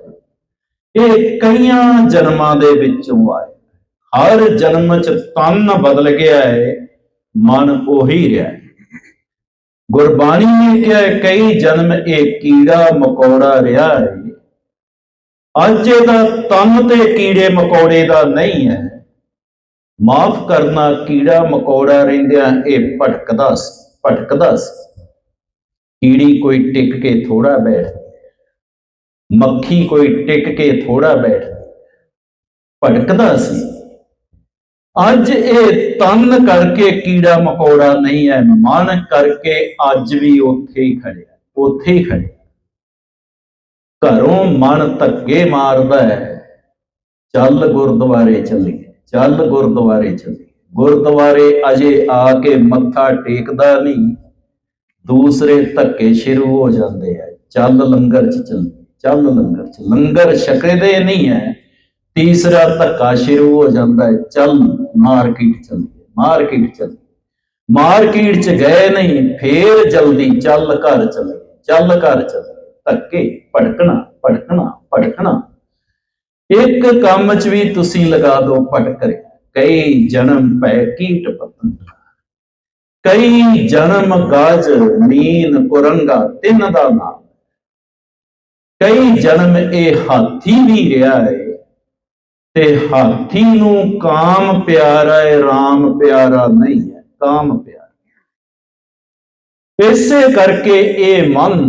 ਇਹ ਕਈਆਂ ਜਨਮਾਂ ਦੇ ਵਿੱਚੋਂ ਆਏ। ਹਰ ਜਨਮ ਚ ਤਨ ਬਦਲ ਗਿਆ ਹੈ। ਮਨ ਉਹੀ ਰਿਹਾ। ਗੁਰਬਾਣੀ ਨੇ ਕਿਹਾ, ਕਈ ਜਨਮ ਇਹ ਕੀੜਾ ਮਕੌੜਾ ਰਿਹਾ ਹੈ। ਅੱਜ ਇਹਦਾ ਤਨ ਤੇ ਕੀੜੇ ਮਕੌੜੇ ਦਾ ਨਹੀਂ ਹੈ। ਮਾਫ ਕਰਨਾ, ਕੀੜਾ ਮਕੌੜਾ ਰਹਿੰਦਿਆਂ ਇਹ ਭਟਕਦਾ ਸੀ ਭਟਕਦਾ ਸੀ। ਕੀੜੀ ਕੋਈ ਟਿਕ ਕੇ ਥੋੜਾ ਬੈਠ। ਮੱਖੀ ਕੋਈ ਟਿਕ ਕੇ ਥੋੜਾ ਬੈਠ। ਭਟਕਦਾ ਸੀ। ਅੱਜ ਇਹ ਤਨ ਕਰਕੇ ਕੀੜਾ ਮਕੌੜਾ ਨਹੀਂ ਹੈ, ਮਨ ਕਰਕੇ ਅੱਜ ਵੀ ਉੱਥੇ ਹੀ ਖੜਿਆ ਉੱਥੇ ਹੀ ਖੜਿਆ ਘਰੋਂ ਮਨ ਧੱਕੇ ਮਾਰਦਾ ਹੈ, ਚੱਲ ਗੁਰਦੁਆਰੇ ਚੱਲੀਏ, ਚੱਲ ਗੁਰਦੁਆਰੇ ਚੱਲੀਏ। ਗੁਰਦੁਆਰੇ ਅਜੇ ਆ ਕੇ ਮੱਥਾ ਟੇਕਦਾ ਨਹੀਂ, ਦੂਸਰੇ ਧੱਕੇ ਸ਼ੁਰੂ ਹੋ ਜਾਂਦੇ ਆ, ਚੱਲ ਲੰਗਰ ਚ ਚੱਲ ਚੱਲ ਲੰਗਰ ਚ। ਲੰਗਰ ਛਕਦੇ ਨਹੀਂ ਹੈ ਤੀਸਰਾ ਧੱਕਾ ਸ਼ੁਰੂ ਹੋ ਜਾਂਦਾ ਹੈ ਚੱਲ ਮਾਰਕੀਟ ਚੱਲੀਏ ਮਾਰਕੀਟ ਚੱਲ ਮਾਰਕੀਟ ਚ ਗਏ ਨਹੀਂ, ਫੇਰ ਜਲਦੀ ਚੱਲ ਘਰ ਚੱਲੀਏ ਚੱਲ ਘਰ ਚੱਲੀਏ ਧੱਕੇ, ਭੜਕਣਾ ਭੜਕਣਾ ਭੜਕਣਾ। ਇੱਕ ਕੰਮ ਚ ਵੀ ਤੁਸੀਂ ਲਗਾ ਦਿਓ ਭਟਕਰੇ। ਕਈ ਜਨਮ ਪੈ ਕੀਟ ਪਤੰਗ। ਕਈ ਜਨਮ ਗਾਜ ਨੀਨ ਕੁਰੰਗਾ, ਤਿੰਨ ਦਾ ਨਾਮ। ਕਈ ਜਨਮ ਇਹ ਹਾਥੀ ਵੀ ਰਿਹਾ ਹੈ ਤੇ ਹਾਥੀ ਨੂੰ ਕਾਮ ਪਿਆਰਾ ਹੈ RAM ਪਿਆਰਾ ਨਹੀਂ ਹੈ, ਕਾਮ ਪਿਆਰਾ। ਇਸੇ ਕਰਕੇ ਇਹ ਮਨ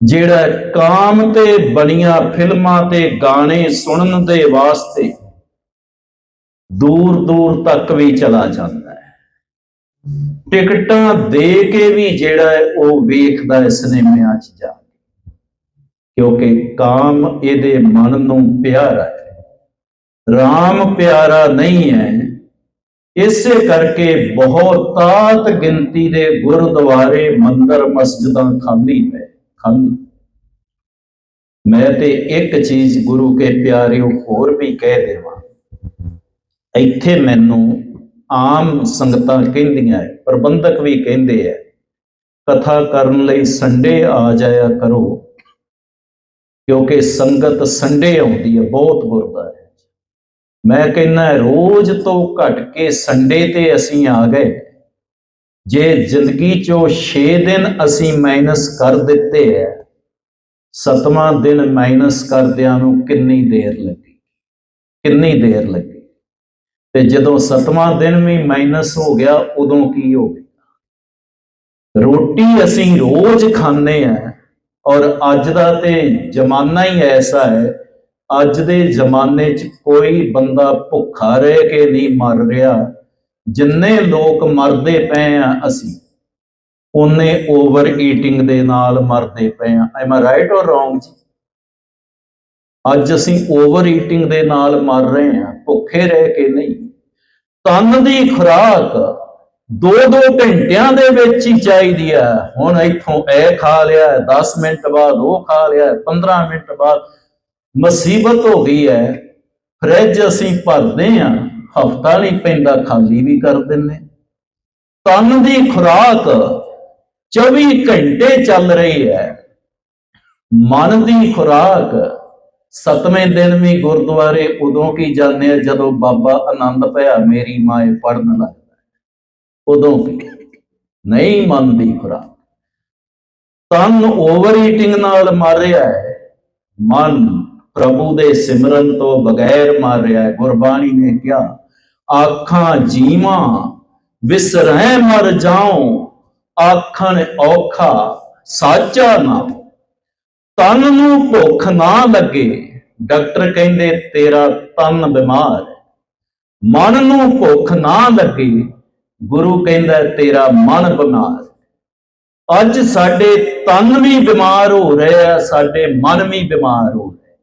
ਜਿਹੜਾ ਕਾਮ ਤੇ ਬਣੀਆਂ ਫਿਲਮਾਂ ਤੇ ਗਾਣੇ ਸੁਣਨ ਦੇ ਵਾਸਤੇ ਦੂਰ ਦੂਰ ਤੱਕ ਵੀ ਚਲਾ ਜਾਂਦਾ ਹੈ। ਟਿਕਟਾਂ ਦੇ ਕੇ ਵੀ ਜਿਹੜਾ ਹੈ ਉਹ ਵੇਖਦਾ ਹੈ ਸਿਨੇਮਿਆਂ 'ਚ ਜਾ ਕਿਉਂਕਿ ਕਾਮ ਇਹਦੇ ਮਨ ਨੂੰ ਪਿਆਰਾ ਹੈ। RAM ਪਿਆਰਾ ਨਹੀਂ ਹੈ। ਇਸੇ ਕਰਕੇ ਬਹੁਤਾਤ ਗਿਣਤੀ ਦੇ ਗੁਰਦੁਆਰੇ ਮੰਦਰ ਮਸਜਿਦਾਂ ਖਾਲੀ ਪਏ ਖਾਲੀ। ਮੈਂ ਤੇ ਇੱਕ ਚੀਜ਼ ਗੁਰੂ ਕੇ ਪਿਆਰਿਓ ਹੋਰ ਵੀ ਕਹਿ ਦੇਵਾਂ। ਇੱਥੇ ਮੈਨੂੰ ਆਮ ਸੰਗਤਾਂ ਕਹਿੰਦੀਆਂ ਪ੍ਰਬੰਧਕ ਵੀ ਕਹਿੰਦੇ ਆ ਕਥਾ ਕਰਨ ਲਈ ਸੰਡੇ ਆ ਜਾਇਆ ਕਰੋ। ਕਿਉਂਕਿ ਸੰਗਤ ਸੰਡੇ ਆਉਂਦੀ ਹੈ, ਬਹੁਤ ਬੁਰਦਾ ਹੈ ਮੈਂ ਕਹਿੰਦਾ, ਰੋਜ਼ ਤੋਂ ਘਟ ਕੇ ਸੰਡੇ ਤੇ ਅਸੀਂ ਆ ਗਏ। ਜੇ ਜ਼ਿੰਦਗੀ ਚੋਂ 6 ਦਿਨ ਅਸੀਂ ਮਾਈਨਸ ਕਰ ਦਿੱਤੇ ਹੈ, ਸਤਵਾਂ ਦਿਨ ਮਾਈਨਸ ਕਰਦਿਆਂ ਨੂੰ ਕਿੰਨੀ ਦੇਰ ਲੱਗੀ? ਕਿੰਨੀ ਦੇਰ ਲੱਗੀ? ਤੇ ਜਦੋਂ ਸਤਵਾਂ ਦਿਨ ਵੀ ਮਾਈਨਸ ਹੋ ਗਿਆ, ਉਦੋਂ ਕੀ ਹੋ ਗਿਆ? ਰੋਟੀ ਅਸੀਂ ਰੋਜ਼ ਖਾਂਦੇ ਆ ਔਰ ਅੱਜ ਦਾ ਤੇ ਜ਼ਮਾਨਾ ਹੀ ਐਸਾ ਹੈ, ਅੱਜ ਦੇ ਜ਼ਮਾਨੇ 'ਚ ਕੋਈ ਬੰਦਾ ਭੁੱਖਾ ਰਹਿ ਕੇ ਨਹੀਂ ਮਰ ਰਿਹਾ। ਜਿੰਨੇ ਲੋਕ ਮਰਦੇ ਪਏ ਆ ਅਸੀਂ ਉਹਨੇ ਓਵਰ ਈਟਿੰਗ ਦੇ ਨਾਲ ਮਰਦੇ ਪਏ ਆ। Am I right or wrong ਜੀ? ਅੱਜ ਅਸੀਂ ਓਵਰ ਈਟਿੰਗ ਦੇ ਨਾਲ ਮਰ ਰਹੇ ਆ, ਭੁੱਖੇ ਰਹਿ ਕੇ ਨਹੀਂ। ਤਨ ਦੀ ਖੁਰਾਕ ਦੋ ਦੋ ਘੰਟਿਆਂ ਦੇ ਵਿੱਚ ਹੀ ਚਾਹੀਦੀ ਹੈ ਹੁਣ ਇੱਥੋਂ ਇਹ ਖਾ ਲਿਆ 10 ਮਿੰਟ ਬਾਅਦ ਉਹ ਖਾ ਲਿਆ 15 ਮਿੰਟ ਬਾਅਦ ਮੁਸੀਬਤ ਹੋ ਗਈ ਹੈ। ਫ੍ਰਿਜ ਅਸੀਂ ਭਰਦੇ ਆ ਹਫਤਾ ਨਹੀਂ ਪੈਂਦਾ, ਖਾਲੀ ਵੀ ਕਰ ਦਿੰਨੇ ਤਨ ਦੀ ਖੁਰਾਕ 24 ਘੰਟੇ ਚੱਲ ਰਹੀ ਹੈ। ਮਨ ਦੀ ਖੁਰਾਕ ਸਤਵੇਂ ਦਿਨ ਵੀ ਗੁਰਦੁਆਰੇ ਉਦੋਂ ਕੀ ਜਾਂਦੇ ਆ ਜਦੋਂ ਬਾਬਾ ਆਨੰਦ ਭਇਆ, ਮੇਰੀ ਮਾਏ ਪੜਨ ਲੱਗਦਾ ਉਦੋਂ ਨਹੀਂ ਮਨ ਦੀ ਖੁਰਾਕ। ਤਨ ਓਵਰ ਈਟਿੰਗ ਨਾਲ ਮਰ ਰਿਹਾ ਹੈ, ਮਨ ਪ੍ਰਭੂ ਦੇ ਸਿਮਰਨ ਤੋਂ ਬਗੈਰ ਮਰ ਰਿਹਾ ਹੈ। ਗੁਰਬਾਣੀ ਨੇ ਕਿਹਾ, ਆਖਾਂ ਜੀਵਾਂ ਵਿਸਰੈ ਮਰ ਜਾਉ, ਆਖਣ ਔਖਾ ਸਾਚਾ ਨਾ ਤਨ ਨੂੰ ਭੁੱਖ ਨਾ ਲੱਗੇ, ਡਾਕਟਰ ਕਹਿੰਦੇ ਤੇਰਾ ਤਨ ਬਿਮਾਰ ਮਨ ਨੂੰ ਭੁੱਖ ਨਾ ਲੱਗੇ ਗੁਰੂ ਕਹਿੰਦਾ ਤੇਰਾ ਮਨ ਬਿਮਾਰ ਅੱਜ ਸਾਡੇ ਤਨ ਵੀ ਬਿਮਾਰ ਹੋ ਰਹੇ ਆ, ਸਾਡੇ ਮਨ ਵੀ ਬਿਮਾਰ ਹੋ ਰਹੇ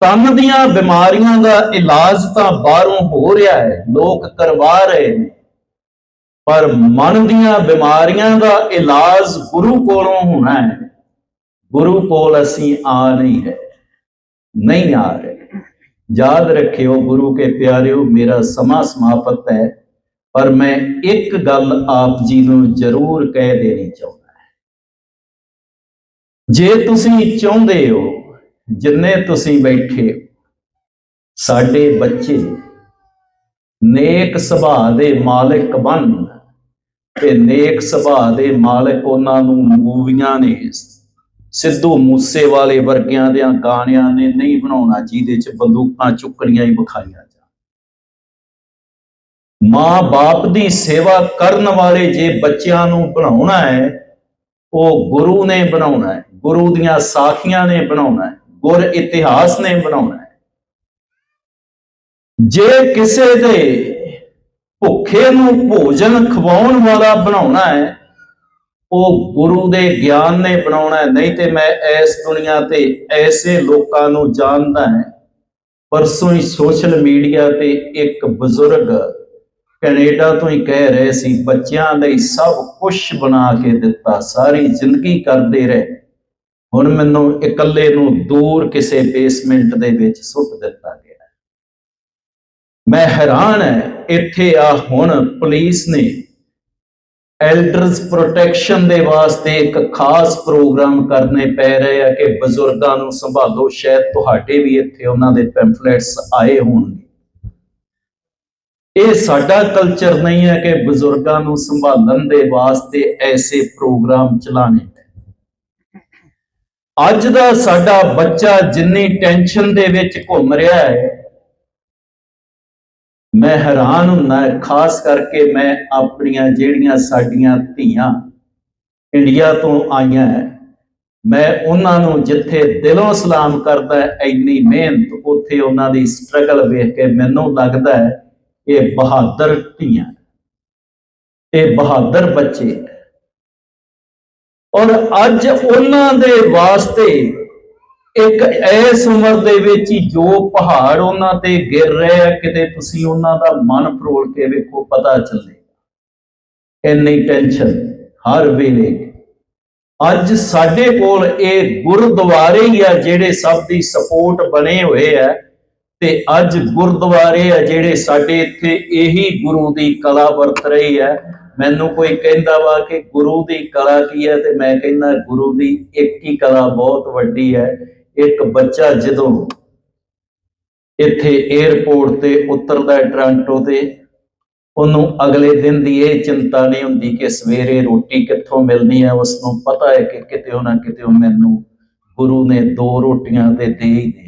ਤਨ ਦੀਆਂ ਬਿਮਾਰੀਆਂ ਦਾ ਇਲਾਜ ਤਾਂ ਬਾਹਰੋਂ ਹੋ ਰਿਹਾ ਹੈ, ਲੋਕ ਕਰਵਾ ਰਹੇ ਨੇ। ਪਰ ਮਨ ਦੀਆਂ ਬਿਮਾਰੀਆਂ ਦਾ ਇਲਾਜ ਗੁਰੂ ਕੋਲੋਂ ਹੋਣਾ ਹੈ। ਗੁਰੂ ਕੋਲ ਅਸੀਂ ਆ ਨਹੀਂ ਰਹੇ, ਨਹੀਂ ਆ ਰਹੇ। ਯਾਦ ਰੱਖਿਓ ਗੁਰੂ ਕੇ ਪਿਆਰਿਓ, ਮੇਰਾ ਸਮਾਂ ਸਮਾਪਤ ਹੈ। ਪਰ ਮੈਂ ਇੱਕ ਗੱਲ ਆਪ ਜੀ ਨੂੰ ਜ਼ਰੂਰ ਕਹਿ ਦੇਣੀ ਚਾਹੁੰਦਾ ਹਾਂ। ਜੇ ਤੁਸੀਂ ਚਾਹੁੰਦੇ ਹੋ ਜਿੰਨੇ ਤੁਸੀਂ ਬੈਠੇ ਹੋ, ਸਾਡੇ ਬੱਚੇ ਨੇਕ ਸੁਭਾਅ ਦੇ ਮਾਲਕ ਬਣ ਤੇ ਨੇਕ ਸੁਭਾਅ ਦੇ ਮਾਲਕ ਉਹਨਾਂ ਨੂੰ ਮੂਵੀਆਂ ਨੇ ਸਿੱਧੂ ਮੂਸੇ ਵਾਲੇ ਵਰਗਿਆਂ ਦੇ ਗਾਣਿਆਂ ਨੇ ਨਹੀਂ ਬਣਾਉਣਾ ਜਿਹਦੇ ਚ ਬੰਦੂਕਾਂ ਚੁੱਕਣੀਆਂ ਹੀ ਵਿਖਾਈਆਂ ਮਾਂ ਬਾਪ ਦੀ ਸੇਵਾ ਕਰਨ ਵਾਲੇ ਜੇ ਬੱਚਿਆਂ ਨੂੰ ਬਣਾਉਣਾ ਹੈ, ਉਹ ਗੁਰੂ ਨੇ ਬਣਾਉਣਾ ਹੈ, ਗੁਰੂ ਦੀਆਂ ਸਾਖੀਆਂ ਨੇ ਬਣਾਉਣਾ ਹੈ, ਗੁਰ ਇਤਿਹਾਸ ਨੇ ਬਣਾਉਣਾ ਹੈ। ਜੇ ਕਿਸੇ ਦੇ ਭੁੱਖੇ ਨੂੰ ਭੋਜਨ ਖਵਾਉਣ ਵਾਲਾ ਬਣਾਉਣਾ ਹੈ, ਉਹ ਗੁਰੂ ਦੇ ਗਿਆਨ ਨੇ ਬਣਾਉਣਾ ਨਹੀਂ ਤੇ ਮੈਂ ਇਸ ਦੁਨੀਆ ਤੇ ਐਸੇ ਲੋਕਾਂ ਨੂੰ ਜਾਣਦਾ ਹਾਂ, ਪਰਸੋਂ ਹੀ ਸੋਸ਼ਲ ਮੀਡੀਆ ਤੇ ਇੱਕ ਬਜ਼ੁਰਗ ਕੈਨੇਡਾ ਤੋਂ ਹੀ ਕਹਿ ਰਹੇ ਸੀ, ਬੱਚਿਆਂ ਲਈ ਸਭ ਕੁਝ ਬਣਾ ਕੇ ਦਿੱਤਾ, ਸਾਰੀ ਜ਼ਿੰਦਗੀ ਕਰਦੇ ਰਹੇ। ਹੁਣ ਮੈਨੂੰ ਇਕੱਲੇ ਨੂੰ ਦੂਰ ਕਿਸੇ ਬੇਸਮੈਂਟ ਦੇ ਵਿੱਚ ਸੁੱਟ ਦਿੱਤਾ ਗਿਆ। ਮੈਂ ਹੈਰਾਨ ਹੈ, ਇੱਥੇ ਆ ਹੁਣ ਪੁਲਿਸ ਨੇ ਐਲਡਰਸ ਪ੍ਰੋਟੈਕਸ਼ਨ ਦੇ ਵਾਸਤੇ ਇੱਕ ਖਾਸ ਪ੍ਰੋਗਰਾਮ ਕਰਨੇ ਪੈ ਰਹੇ ਆ ਕਿ ਬਜ਼ੁਰਗਾਂ ਨੂੰ ਸੰਭਾਲੋ, ਸ਼ਾਇਦ ਤੁਹਾਡੇ ਵੀ ਇੱਥੇ ਉਹਨਾਂ ਦੇ ਪੈਂਫਲੇਟਸ ਆਏ ਹੋਣਗੇ। ਇਹ ਸਾਡਾ ਕਲਚਰ ਨਹੀਂ ਹੈ ਕਿ ਬਜ਼ੁਰਗਾਂ ਨੂੰ ਸੰਭਾਲਣ ਦੇ ਵਾਸਤੇ ਐਸੇ ਪ੍ਰੋਗਰਾਮ ਚਲਾਣੇ ਅੱਜ ਦਾ ਸਾਡਾ ਬੱਚਾ ਜਿੰਨੀ ਟੈਨਸ਼ਨ ਦੇ ਵਿੱਚ ਘੁੰਮ ਰਿਹਾ ਹੈ ਮੈਂ ਹੈਰਾਨ ਹੁੰਦਾ ਖਾਸ ਕਰਕੇ ਮੈਂ ਆਪਣੀਆਂ ਜਿਹੜੀਆਂ ਸਾਡੀਆਂ ਧੀਆਂ ਇੰਡੀਆ ਤੋਂ ਆਈਆਂ ਮੈਂ ਉਹਨਾਂ ਨੂੰ ਜਿੱਥੇ ਦਿਲੋਂ ਸਲਾਮ ਕਰਦਾ ਹੈ, ਇੰਨੀ ਮਿਹਨਤ ਉੱਥੇ ਉਹਨਾਂ ਦੀ ਸਟਰਗਲ ਵੇਖ ਕੇ ਮੈਨੂੰ ਲੱਗਦਾ ਹੈ ਇਹ ਬਹਾਦਰ ਧੀਆਂ ਇਹ ਬਹਾਦਰ ਬੱਚੇ ਔਰ ਅੱਜ ਉਹਨਾਂ ਦੇ ਵਾਸਤੇ ਇੱਕ ਐਸ ਉਮਰ ਦੇ ਵਿੱਚ ਹੀ ਜੋ ਪਹਾੜ ਉਹਨਾਂ ਤੇ ਗਿਰ ਰਹੇ ਆ, ਕਿਤੇ ਤੁਸੀਂ ਉਹਨਾਂ ਦਾ ਮਨ ਫਰੋਲ ਕੇ ਵੇਖੋ, ਪਤਾ ਚੱਲੇ। ਇੰਨੀ ਟੈਨਸ਼ਨ ਹਰ ਵੇਲੇ। ਅੱਜ ਸਾਡੇ ਕੋਲ ਇਹ ਗੁਰਦੁਆਰੇ ਹੀ ਆ ਜਿਹੜੇ ਸਭ ਦੀ ਸਪੋਰਟ ਬਣੇ ਹੋਏ ਆ। ਤੇ ਅੱਜ ਗੁਰਦੁਆਰੇ ਆ ਜਿਹੜੇ ਸਾਡੇ ਇੱਥੇ ਇਹੀ ਗੁਰੂ ਦੀ ਕਲਾ ਵਰਤ ਰਹੀ ਹੈ। ਮੈਨੂੰ ਕੋਈ ਕਹਿੰਦਾ ਵਾ ਕਿ ਗੁਰੂ ਦੀ ਕਲਾ ਕੀ ਹੈ ਤੇ ਮੈਂ ਕਹਿੰਦਾ ਗੁਰੂ ਦੀ ਇੱਕ ਹੀ ਕਲਾ ਬਹੁਤ ਵੱਡੀ ਹੈ। ਇੱਕ ਬੱਚਾ ਜਦੋਂ ਇੱਥੇ 에ਅਰਪੋਰਟ ਤੇ ਉਤਰਦਾ ਹੈ ਟੋਰਾਂਟੋ ਤੇ, ਉਹਨੂੰ ਅਗਲੇ ਦਿਨ ਦੀ ਇਹ ਚਿੰਤਾ ਨਹੀਂ ਹੁੰਦੀ ਕਿ ਸਵੇਰੇ ਰੋਟੀ ਕਿੱਥੋਂ ਮਿਲਣੀ ਹੈ ਉਸ ਨੂੰ ਪਤਾ ਹੈ ਕਿ ਕਿਤੇ ਨਾ ਕਿਤੇ ਮੈਨੂੰ ਗੁਰੂ ਨੇ ਦੋ ਰੋਟੀਆਂ ਤੇ ਦੇ ਹੀ ਦੇ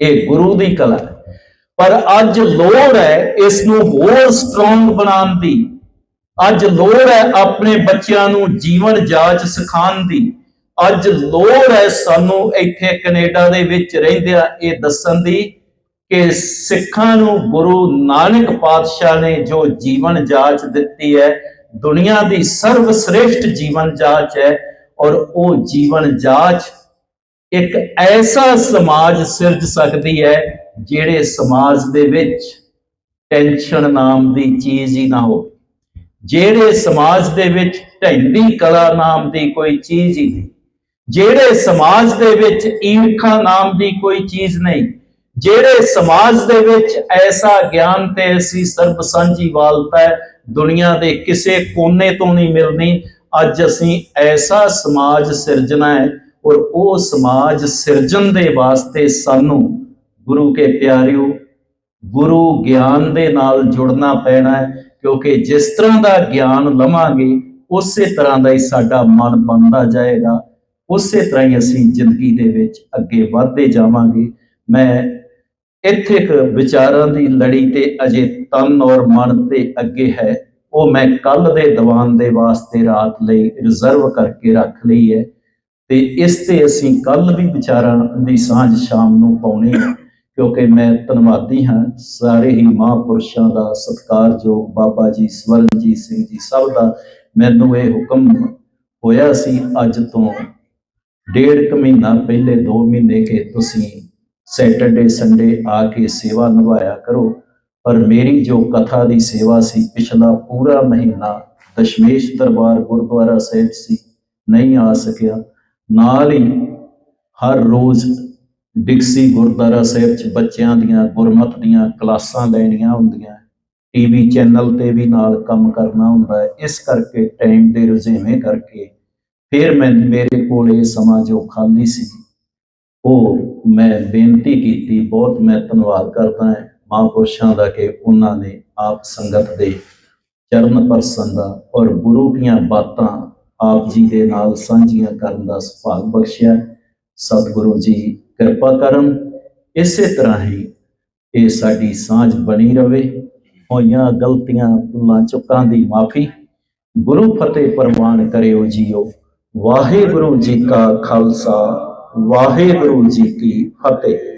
ਇਹ ਗੁਰੂ ਦੀ ਕਲਾ ਹੈ। ਪਰ ਅੱਜ ਲੋੜ ਹੈ ਇਸ ਨੂੰ ਹੋਰ ਸਟਰੋਂਗ ਬਣਾਉਣ ਦੀ। ਅੱਜ ਲੋੜ ਹੈ ਆਪਣੇ ਬੱਚਿਆਂ ਨੂੰ ਜੀਵਨ ਜਾਚ ਸਿਖਾਉਣ ਦੀ। ਅੱਜ ਲੋੜ ਹੈ ਸਾਨੂੰ ਇੱਥੇ ਕੈਨੇਡਾ ਦੇ ਵਿੱਚ ਰਹਿੰਦਿਆਂ ਇਹ ਦੱਸਣ ਦੀ ਕਿ ਸਿੱਖਾਂ ਨੂੰ ਗੁਰੂ ਨਾਨਕ ਪਾਤਸ਼ਾਹ ਨੇ ਜੋ ਜੀਵਨ ਜਾਚ ਦਿੱਤੀ ਹੈ, ਦੁਨੀਆ ਦੀ ਸਰਵ ਸ੍ਰੇਸ਼ਟ ਜੀਵਨ ਜਾਚ ਹੈ ਔਰ ਉਹ ਜੀਵਨ ਜਾਚ ਇੱਕ ਐਸਾ ਸਮਾਜ ਸਿਰਜ ਸਕਦੀ ਹੈ ਜਿਹੜੇ ਸਮਾਜ ਦੇ ਵਿੱਚ ਟੈਨਸ਼ਨ ਨਾਮ ਦੀ ਚੀਜ਼ ਹੀ ਨਾ ਹੋਵੇ। ਜਿਹੜੇ ਸਮਾਜ ਦੇ ਵਿੱਚ ਢੈਂਦੀ ਕਲਾ ਨਾਮ ਦੀ ਕੋਈ ਚੀਜ਼ ਹੀ ਨਹੀਂ। ਜਿਹੜੇ ਸਮਾਜ ਦੇ ਵਿੱਚ ਈਰਖਾ ਨਾਮ ਦੀ ਕੋਈ ਚੀਜ਼ ਨਹੀਂ। ਜਿਹੜੇ ਸਮਾਜ ਦੇ ਵਿੱਚ ਐਸਾ ਗਿਆਨ ਤੇ ਐਸੀ ਸਰਬ ਸਾਂਝੀ ਵਾਲਤਾ ਹੈ, ਦੁਨੀਆ ਦੇ ਕਿਸੇ ਕੋਨੇ ਤੋਂ ਨਹੀਂ ਮਿਲਣੀ। ਅੱਜ ਅਸੀਂ ਐਸਾ ਸਮਾਜ ਸਿਰਜਣਾ ਹੈ ਔਰ ਉਹ ਸਮਾਜ ਸਿਰਜਣ ਦੇ ਵਾਸਤੇ ਸਾਨੂੰ ਗੁਰੂ ਕੇ ਪਿਆਰਿਓ, ਗੁਰੂ ਗਿਆਨ ਦੇ ਨਾਲ ਜੁੜਨਾ ਪੈਣਾ ਹੈ, ਕਿਉਂਕਿ ਜਿਸ ਤਰ੍ਹਾਂ ਦਾ ਗਿਆਨ ਲਵਾਂਗੇ, ਉਸੇ ਤਰ੍ਹਾਂ ਦਾ ਹੀ ਸਾਡਾ ਮਨ ਬਣਦਾ ਜਾਏਗਾ। ਉਸੇ ਤਰ੍ਹਾਂ ਹੀ ਅਸੀਂ ਜ਼ਿੰਦਗੀ ਦੇ ਵਿੱਚ ਅੱਗੇ ਵਧਦੇ ਜਾਵਾਂਗੇ। ਮੈਂ ਇੱਥੇ ਇੱਕ ਵਿਚਾਰਾਂ ਦੀ ਲੜੀ ਤੇ ਅਜੇ ਤਨ ਔਰ ਮਨ ਤੇ ਅੱਗੇ ਹੈ। ਉਹ ਮੈਂ ਕੱਲ ਦੇ ਦੀਵਾਨ ਦੇ ਵਾਸਤੇ ਰਾਤ ਲਈ ਰਿਜ਼ਰਵ ਕਰਕੇ ਰੱਖ ਲਈ ਹੈ। ਤੇ ਇਸ ਤੇ ਅਸੀਂ ਕੱਲ ਵੀ ਵਿਚਾਰਾਂ ਦੀ ਸਾਂਝ ਸ਼ਾਮ ਨੂੰ ਪਾਉਣੀ ਹੈ, ਕਿਉਂਕਿ ਮੈਂ ਧੰਨਵਾਦੀ ਹਾਂ ਸਾਰੇ ਹੀ ਮਹਾਂਪੁਰਸ਼ਾਂ ਦਾ ਸਤਿਕਾਰਯੋਗ ਬਾਬਾ ਜੀ ਸਵਰਨਜੀਤ ਸਿੰਘ ਜੀ ਸਭ ਦਾ ਮੈਨੂੰ ਇਹ ਹੁਕਮ ਹੋਇਆ ਸੀ ਅੱਜ ਤੋਂ ਡੇਢ ਕੁ ਮਹੀਨਾ ਪਹਿਲੇ 2 ਮਹੀਨੇ ਕੇ ਤੁਸੀਂ ਸੈਟਰਡੇ, ਸੰਡੇ ਆ ਕੇ ਸੇਵਾ ਨਿਭਾਇਆ ਕਰੋ, ਪਰ ਮੇਰੀ ਜੋ ਕਥਾ ਦੀ ਸੇਵਾ ਸੀ ਪਿਛਲਾ ਪੂਰਾ ਮਹੀਨਾ ਦਸ਼ਮੇਸ਼ ਦਰਬਾਰ ਗੁਰਦੁਆਰਾ ਸਾਹਿਬ ਸੀ, ਨਹੀਂ ਆ ਸਕਿਆ। ਨਾਲ ਹੀ ਹਰ ਰੋਜ਼ ਡਿਕਸੀ ਗੁਰਦੁਆਰਾ ਸਾਹਿਬ ਚ ਬੱਚਿਆਂ ਦੀਆਂ, ਗੁਰਮਤ ਦੀਆਂ ਕਲਾਸਾਂ ਲੈਣੀਆਂ ਹੁੰਦੀਆਂ, ਟੀਵੀ ਚੈਨਲ ਤੇ ਵੀ ਨਾਲ ਕੰਮ ਕਰਨਾ ਹੁੰਦਾ ਹੈ। ਇਸ ਕਰਕੇ ਟਾਈਮ ਦੇ ਰੁਝੇਵੇਂ ਕਰਕੇ ਫਿਰ ਮੈਂ ਮੇਰੇ ਕੋਲ ਇਹ ਸਮਾਂ ਜੋ ਖਾਲੀ ਸੀ, ਉਹ ਮੈਂ ਬੇਨਤੀ ਕੀਤੀ, ਬਹੁਤ ਮੈਂ ਧੰਨਵਾਦ ਕਰਦਾ ਹਾਂ ਮਹਾਂਪੁਰਸ਼ਾਂ ਦਾ ਕਿ ਉਹਨਾਂ ਨੇ ਆਪ ਸੰਗਤ ਦੇ ਚਰਨ ਪਰਸਨ ਦਾ ਔਰ ਗੁਰੂ ਦੀਆਂ ਬਾਤਾਂ ਆਪ ਜੀ ਦੇ ਨਾਲ ਸਾਂਝੀਆਂ ਕਰਨ ਦਾ ਸੁਭਾਗ ਬਖਸ਼ਿਆ। ਸਤਿਗੁਰੂ ਜੀ, ਕਿਰਪਾ ਕਰਨ। ਇਸੇ ਤਰ੍ਹਾਂ ਹੀ ਇਹ ਸਾਡੀ ਸਾਂਝ ਬਣੀ ਰਵੇ। ਹੋਈਆਂ ਗਲਤੀਆਂ, ਭੁੱਲਾਂ, ਚੁੱਕਾਂ ਦੀ ਮਾਫੀ। ਗੁਰੂ ਫਤਿਹ ਪ੍ਰਵਾਨ ਕਰਿਓ ਜੀਓ। ਵਾਹਿਗੁਰੂ ਜੀ ਕਾ ਖਾਲਸਾ, ਵਾਹਿਗੁਰੂ ਜੀ ਕੀ ਫਤਿਹ।